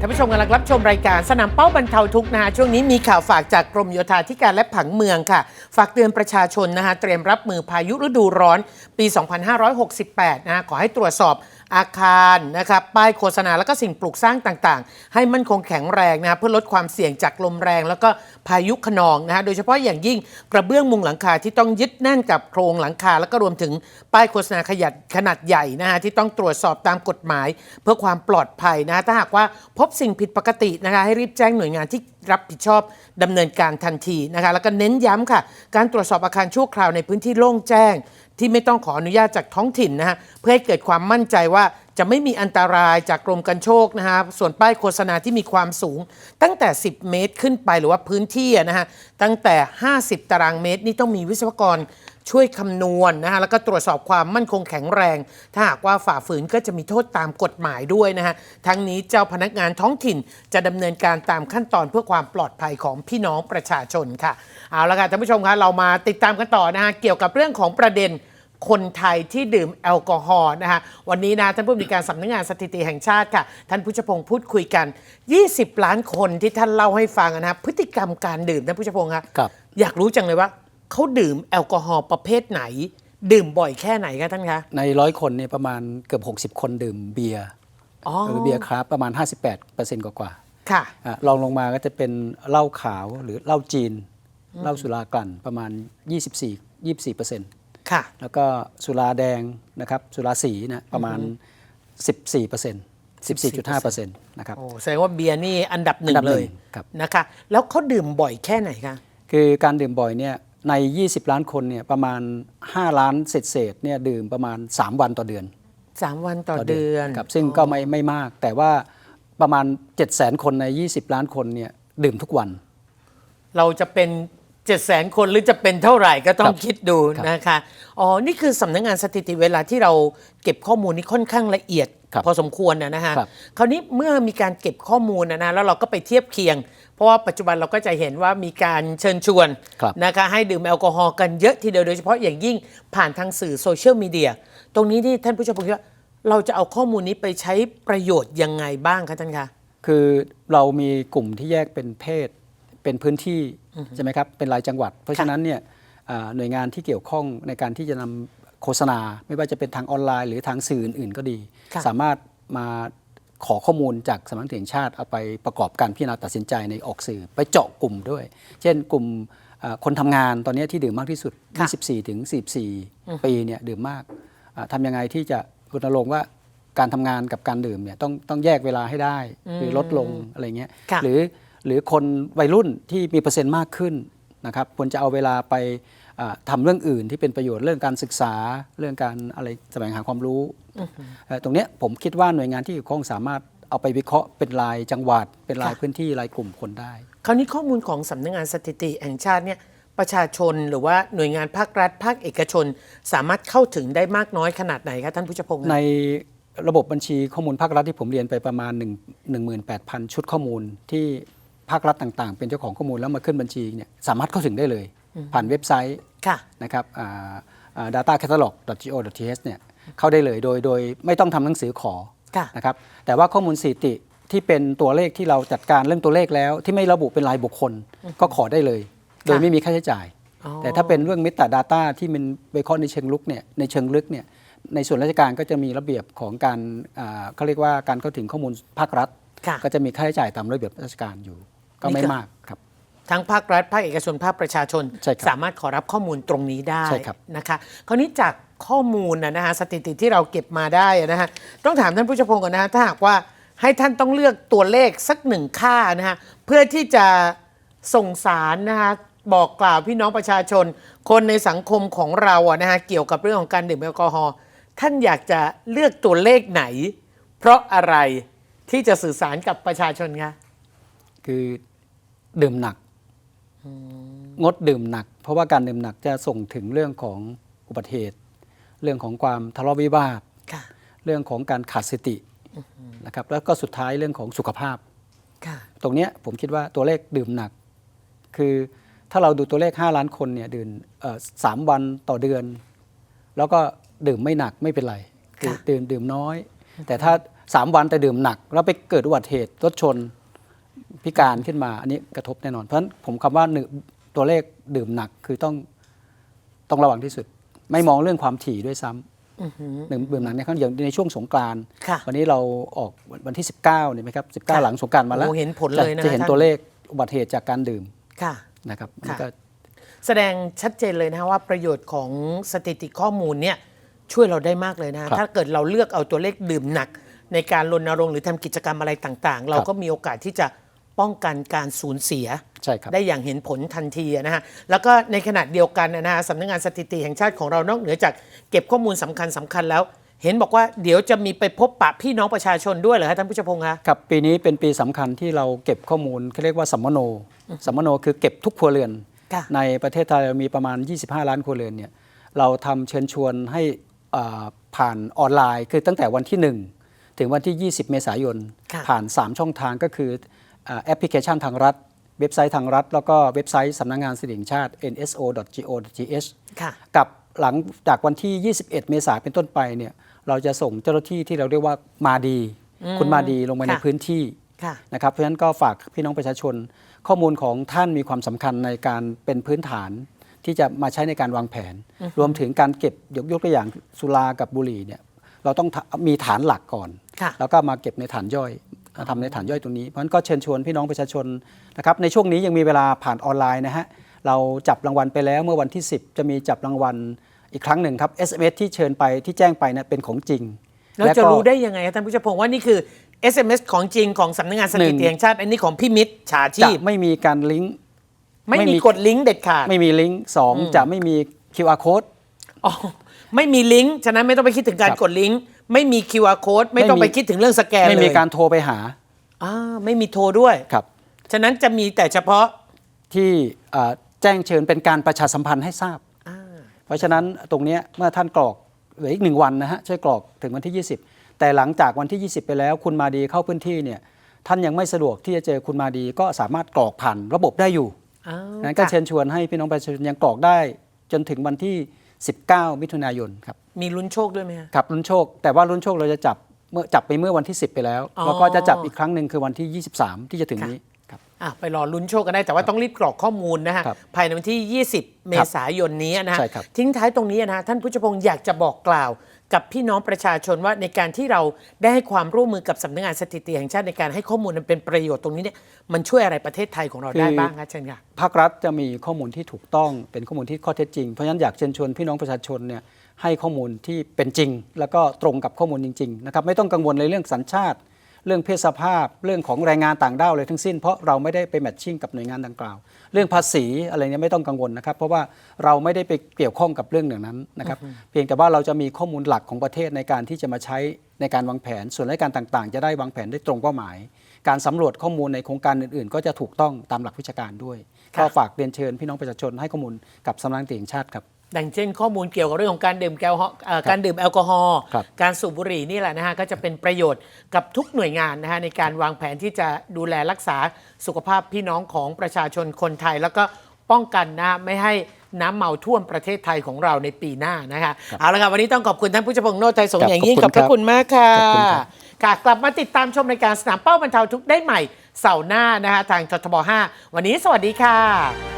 ท่านผู้ชมกำลังรับชมรายการสนามเป้าบรรเทาทุกข์นะคะช่วงนี้มีข่าวฝากจากกรมโยธาธิการและผังเมืองค่ะ ฝากเตือนประชาชนนะคะเตรียมรับมือพายุฤดูร้อนปี 2568 นะคะขอให้ตรวจสอบ อาคารนะครับป้ายโฆษณาแล้วก็สิ่งปลูกสร้างต่างๆ ให้มั่นคงแข็งแรงนะคะเพื่อลดความเสี่ยงจากลมแรง แล้วก็พายุขนองนะคะโดยเฉพาะอย่างยิ่งกระเบื้องมุงหลังคาที่ต้องยึดแน่นกับโครงหลังคา แล้วก็รวมถึงป้ายโฆษณาขยัดขนาดใหญ่นะคะที่ต้องตรวจสอบตามกฎหมาย เพื่อความปลอดภัยนะะถ้าหากว่าพบสิ่งผิดปกตินะคะให้รีบแจ้งหน่วยงานที่รับผิดชอบดำเนินการทันทีนะคะแล้วก็เน้นย้ำค่ะ การตรวจสอบอาคารชั่วคราวในพื้นที่โล่งแจ้ง ที่ไม่ต้องขออนุญาตจากท้องถิ่นนะฮะเพื่อให้เกิดความมั่นใจว่าจะไม่มีอันตรายจากกรมกันโชคนะฮะส่วนป้ายโฆษณาที่มีความสูง ตั้งแต่ 10 เมตรขึ้นไปหรือว่าพื้นที่นะฮะตั้งแต่ 50 ตารางเมตร นี่ต้องมีวิศวกร ช่วยคำนวณนะฮะแล้วก็ตรวจสอบความมั่นคงแข็งแรง ถ้าหากว่าฝ่าฝืนก็จะมีโทษตามกฎหมายด้วยนะฮะทั้งนี้เจ้าพนักงานท้องถิ่นจะดำเนินการตามขั้นตอนเพื่อความปลอดภัยของพี่น้องประชาชนค่ะเอาละค่ะท่านผู้ชมคะเรามาติดตามกันต่อนะฮะเกี่ยวกับเรื่องของประเด็นคนไทยที่ดื่มแอลกอฮอล์นะคะวันนี้นะท่านผู้มีการสำนักงานสถิติแห่งชาติค่ะ ท่านผู้ชพงศ์พูดคุยกัน 20 ล้านคนที่ท่านเล่าให้ฟังนะฮะพฤติกรรมการดื่มท่านผู้ชพงศ์คะครับอยากรู้จังเลยว่า เขาดื่มแอลกอฮอล์ประเภทไหน ดื่มบ่อยแค่ไหนคะท่านคะ ในร้อยคนเนี่ยประมาณเกือบ 60 คนดื่มเบียร์อ๋อ หรือเบียร์ครับประมาณ 58%กว่ากว่าค่ะ ๆอะรองลงมาก็จะเป็นเหล้าขาวหรือเหล้าจีนเหล้าสุรากลั่นประมาณ 24 24%ค่ะ แล้วก็สุราแดงนะครับสุราสีนะประมาณ 14% 14.5%นะครับ โอ้ แสดงว่าเบียร์นี่อันดับหนึ่งอันดับเลหนึ่ยงครับ นะคะ แล้วเขาดื่มบ่อยแค่ไหนคะ คือการดื่มบ่อยเนี่ย ใน 20 ล้านคนเนี่ยประมาณ 5 ล้านเศษๆเนี่ยดื่มประมาณ 3 วันต่อเดือนสามวันต่อเดือนครับซึ่งก็ไม่ไม่มาก แต่ว่าประมาณ 7 0 0 0 0 0 คนใน 20 ล้านคนเนี่ยดื่มทุกวัน เราจะเป็น 7 0 0 0 0คนหรือจะเป็นเท่าไหร่ก็ต้อคงรับคิดดูครับนะคะอ๋อนี่คือสำนักงานสถิติเวลาที่เราเก็บข้อมูลนี่ค่อนข้างละเอียดครับพอสมควรนะนะฮะครับคราวนี้เมื่อมีการเก็บข้อมูลนะนะแล้วเราก็ไปเทียบเคียง เพราะว่าปัจจุบันเราก็จะเห็นว่ามีการเชิญชวนครับนะคะให้ดื่มแอลกอฮอล์กันเยอะทีเดียวโดยเฉพาะอย่างยิ่งผ่านทางสื่อโซเชียลมีเดียตรงนี้ที่ท่านผู้ชมคิดว่าเราจะเอาข้อมูลนี้ไปใช้ประโยชน์ยังไงบ้างคะท่านคะคือเรามีกลุ่มที่แยกเป็นเพศ เป็นพื้นที่ใช่ไหมครับเป็นรายจังหวัด เพราะฉะนั้นเนี่ยอ่าหน่วยงานที่เกี่ยวข้องในการที่จะนำโฆษณา ไม่ว่าจะเป็นทางออนไลน์ หรือทางสื่ออื่น ๆ ก็ดีค่ะสามารถมาขอข้อมูลจากสำนักงานตำรวจแห่งชาติเอาไปประกอบการพิจารณาตัดสินใจในออกสื่อ ไปเจาะกลุ่มด้วย เช่นกลุ่มอ่าคนทำงานตอนนี้ที่ดื่มมากที่สุดค่ะ24 ถึง 44 ปีเนี่ยดื่มมากอ่าทำยังไงที่จะรณรงค์ว่าการทำงานกับการดื่มเนี่ยต้องต้องแยกเวลาให้ได้ หรือลดลงอะไรเงี้ยค่ะหรือ หรือคนวัยรุ่นที่มีเปอร์เซ็นต์มากขึ้นนะครับควรจะเอาเวลาไปอ่าทำเรื่องอื่นที่เป็นประโยชน์เรื่องการศึกษาเรื่องการอะไรแสวงหาความรู้เอ่อตรงเนี้ยผมคิดว่าหน่วยงานที่เกี่ยวข้องสามารถเอาไปวิเคราะห์เป็นรายจังหวัด เป็นรายค่ะพื้นที่รายกลุ่มคนได้ คราวนี้ข้อมูลของสำนักงานสถิติแห่งชาติเนี่ยประชาชนหรือว่าหน่วยงานภาครัฐ ภาคเอกชน สามารถเข้าถึงได้มากน้อยขนาดไหนคะท่านผู้ชพงศ์ในระบบบัญชีข้อมูลภาครัฐที่ผมเรียนไปประมาณ 1 18,000 ชุดข้อมูลที่ ภาครัฐต่างๆ เป็นเจ้าของข้อมูลแล้วมาขึ้นบัญชีเนี่ยสามารถเข้าถึงได้เลย ผ่านเว็บไซต์ค่ะนะครับอ่าอ่า datacatalog.go.th เนี่ยเข้าได้เลยโดยโดยไม่ต้องทำหนังสือขอค่ะนะครับแต่ว่าข้อมูลสถิติที่เป็นตัวเลขที่เราจัดการเรื่องตัวเลขแล้ว ที่ไม่ระบุเป็นรายบุคคลก็ขอได้เลย โดยไม่มีค่าใช้จ่ายอ๋อแต่ถ้าเป็นเรื่อง Meta Data ที่มันวิเคราะห์ในเชิงลึกเนี่ยในเชิงลึกเนี่ยในส่วนราชการก็จะมีระเบียบของการอ่าเขาเรียกว่าการเข้าถึงข้อมูลภาครัฐค่ะก็จะมีค่าใช้จ่ายตามระเบียบราชการอยู่ ก็ไม่นี่ก็มากครับ ทั้งภาครัฐภาคเอกชนภาคประชาชน ใช่ครับสามารถขอรับข้อมูลตรงนี้ได้ใช่ครับ นะคะ คราวนี้จากข้อมูลนะนะฮะสถิติที่เราเก็บมาได้นะฮะต้องถามท่านผู้ชพงศ์ก่อนนะฮะถ้าหากว่าให้ท่านต้องเลือกตัวเลขสักหนึ่งค่านะฮะเพื่อที่จะส่งสารนะฮะบอกกล่าวพี่น้องประชาชน คนในสังคมของเราอะนะฮะเกี่ยวกับเรื่องของการดื่มแอลกอฮอล์ท่านอยากจะเลือกตัวเลขไหน เพราะอะไรที่จะสื่อสารกับประชาชนคะ คือ ดื่มหนัก งดดื่มหนัก เพราะว่าการดื่มหนักจะส่งถึงเรื่องของอุบัติเหตุ เรื่องของความทะเลาะวิวาทค่ะเรื่องของการขาดสตินะครับแล้วก็สุดท้ายเรื่องของสุขภาพค่ะตรงเนี้ยผมคิดว่าตัวเลขดื่มหนัก คือถ้าเราดูตัวเลข 5 ล้านคนเนี่ยดื่มเอ่อสามวันต่อเดือน แล้วก็ดื่มไม่หนักไม่เป็นไรคือค่ะดื่มดื่มน้อย แต่ถ้า 3 วันแต่ดื่มหนัก แล้วไปเกิดอุบัติเหตุรถชน พิการขึ้นมา อันนี้กระทบแน่นอน เพราะฉะนั้นผมคำว่าหนึ่งตัวเลขดื่มหนักคือต้องต้องระวังที่สุด ไม่มองเรื่องความถี่ด้วยซ้ำหนึ่งดื่มหนักในครั้งอย่างในช่วงสงกรานต์ค่ะวันนี้เราออกวันที่ 19เนี่ยไหมครับ 19 หลังสงกรานต์มาแล้วโอ้เห็นผลเลยนะจจะเห็นท่านตัวเลขอุบัติเหตุจากการดื่มค่ะนะครับอันค่ะนี้ก็แสดงชัดเจนเลยนะว่าประโยชน์ของสถิติข้อมูลเนี่ยช่วยเราได้มากเลยนะครับถ้าเกิดเราเลือกเอาตัวเลขดื่มหนัก ในการรณรงค์หรือทำกิจกรรมอะไรต่างๆ เราก็มีโอกาสที่จะ ป้องกันการสูญเสีย ใช่ครับ ได้อย่างเห็นผลทันทีนะฮะแล้วก็ในขณะเดียวกันนะฮะสำนักงานสถิติแห่งชาติของเรานอกเหนือจากเก็บข้อมูลสำคัญสคัญๆแล้ว เห็นบอกว่าเดี๋ยวจะมีไปพบปะพี่น้องประชาชนด้วยเหรอฮะท่านผู้ชมพงษ์คะ ครับปีนี้เป็นปีสำคัญที่เราเก็บข้อมูลเขาเรียกว่าสัมมโนสัมมโนคือเก็บทุกครัวเรือน ค่ะ ในประเทศไทยเรามีประมาณ 25 ล้านครัวเรือนเนี่ยเราทำเชิญชวนให้อ่าผ่านออนไลน์ คือตั้งแต่วันที่ 1 ถึงวันที่ 20 เมษายน ค่ะ ผ่าน 3 ช่องทางก็คืออ่า แอปพลิเคชันทางรัฐ เว็บไซต์ทางรัฐ แล้วก็เว็บไซต์สำนักงานสิริแห่งชาติ nso.go.th ค่ะกับหลังจากวันที่ 21 เมษายนเป็นต้นไปเนี่ยเราจะส่งเจ้าหน้าที่ที่เราเรียกว่ามาดี คุณมาดีลงมาในค่ะพื้นที่ค่ะนะครับเพราะฉะนั้นก็ฝากพี่น้องประชาชน ข้อมูลของท่านมีความสำคัญในการเป็นพื้นฐานที่จะมาใช้ในการวางแผน รวมถึงการเก็บยกยกตัวอย่างสุรากับบุหรี่เนี่ยเราต้องทะมีฐานหลักก่อนค่ะแล้วก็มาเก็บในฐานย่อย ทำในฐานย่อยตรงนี้ เพราะฉะนั้นก็เชิญชวนพี่น้องประชาชนนะครับในช่วงนี้ยังมีเวลาผ่านออนไลน์นะฮะเราจับรางวัลไปแล้วเมื่อวันที่ 10 จะมีจับรางวัลอีกครั้งหนึ่งครับ SMS ที่เชิญไปที่แจ้งไปเนี่ยเป็นของจริงเราและจะก็รู้ได้ยังไงครับท่านผู้ชมพงษ์ว่านี่คือ SMS ของจริงของสำนักงานสถิหนึ่ติงแห่งชาติ อันนี้ของพี่มิตรฉาจะชีพไม่มีการลิงก์ไม่ไม่มีมีกดลิงก์เด็ดขาดไม่มีลิงก์สองจะไม่มี QR code อ๋อไม่มีลิงก์ฉะนั้นไม่ต้องไปคิดถึงการครับกดลิงก์ ไม่มี QR code ไม่ต้องไม่ไปมีคิดถึงเรื่องสแกนเลยไม่มีการโทรไปหาอ่าไม่มีโทรด้วยครับ ฉะนั้นจะมีแต่เฉพาะที่เอ่อแจ้งเชิญเป็นการประชาสัมพันธ์ให้ทราบอ่าเพราะฉะนั้นตรงเนี้ยเมื่อท่านกรอกเหลืออีกหนึ่งวันนะฮะช่วยกรอกถึงวันที่ 20 แต่หลังจากวันที่ 20 ไปแล้ว คุณมาดีเข้าพื้นที่เนี่ยท่านยังไม่สะดวกที่จะเจอคุณมาดีก็สามารถกรอกผ่านระบบได้อยู่อ้าวนั้นก็ค่ะเชิญชวนให้พี่น้องประชาชนยังกรอกได้จนถึงวันที่ 19 มิถุนายนครับ มีลุ้นโชคด้วยไหมฮะครับลุ้นโชค แต่ว่าลุ้นโชคเราจะจับเมื่อจับไปเมื่อวันที่ 10 ไปแล้วอ๋อ แล้วก็จะจับอีกครั้งหนึ่งคือวันที่ 23 ที่จะถึงค่ะนี้ครับ อะไปรอลุ้นโชคกันได้แต่ว่าต้องรีบกรอกข้อมูลนะฮะครับภายในวันที่ 20 เมษายนนี้นะฮะใช่ครับ ทิ้งท้ายตรงนี้นะฮะท่านผู้ชมพงษ์อยากจะบอกกล่าว กับพี่น้องประชาชนว่าในการที่เราได้ให้ความร่วมมือกับสำนักงานสถิติแห่งชาติในการให้ข้อมูลมันเป็นประโยชน์ตรงนี้เนี่ยมันช่วยอะไรประเทศไทยของเราได้บ้างคะเชิญค่ะ ภาครัฐจะมีข้อมูลที่ถูกต้องเป็นข้อมูลที่ข้อเท็จจริง เพราะฉะนั้นอยากเชิญชวนพี่น้องประชาชนเนี่ย ให้ข้อมูลที่เป็นจริง แล้วก็ตรงกับข้อมูลจริงๆนะครับไม่ต้องกังวลในเรื่องสัญชาติ เรื่องเพศสภาพ เรื่องของแรงงานต่างด้าวเลยทั้งสิ้น เพราะเราไม่ได้ไปแมทชิ่งกับหน่วยงานดังกล่าว เรื่องภาษีอะไรเนี่ยไม่ต้องกังวลนะครับ เพราะว่าเราไม่ได้ไปเกี่ยวข้องกับเรื่องอย่างนั้นนะครับเพียงแต่ว่าเราจะมีข้อมูลหลักของประเทศในการที่จะมาใช้ในการวางแผน ส่วนรายการต่างๆ จะได้วางแผนได้ตรงเป้าหมาย การสำรวจข้อมูลในโครงการอื่นๆ ก็จะถูกต้องตามหลักวิชาการด้วยค่ะก็ฝากเรียนเชิญพี่น้องประชาชนให้ข้อมูลกับสำนักงานตำรวจแห่งชาติครับ ดังเช่นข้อมูลเกี่ยวกับเรื่องของการดื่มแอลกอฮอล์เอ่อการดื่มแอลกอฮอล์ครับ การสูบบุหรี่นี่แหละนะฮะก็จะเป็นประโยชน์กับทุกหน่วยงานนะฮะในการวางแผนที่จะดูแลรักษาสุขภาพพี่น้องของประชาชนคนไทย แล้วก็ป้องกันนะไม่ให้น้ำเมาท่วมประเทศไทยของเราในปีหน้านะคะเอาละค่ะวันนี้ต้องขอบคุณท่านผู้ชมพงษ์โนตไทยสงฆ์อย่างยิ่งคขรัอบบพระขอบคุคุณณมากค่ะ ขอบคุณครับ ค่ะกลับมาติดตามชมรายการสนามเป้าบรรเทาทุกข์ได้ใหม่เสาร์หน้านะคะทางททบ 5 วันนี้สวัสดีค่ะ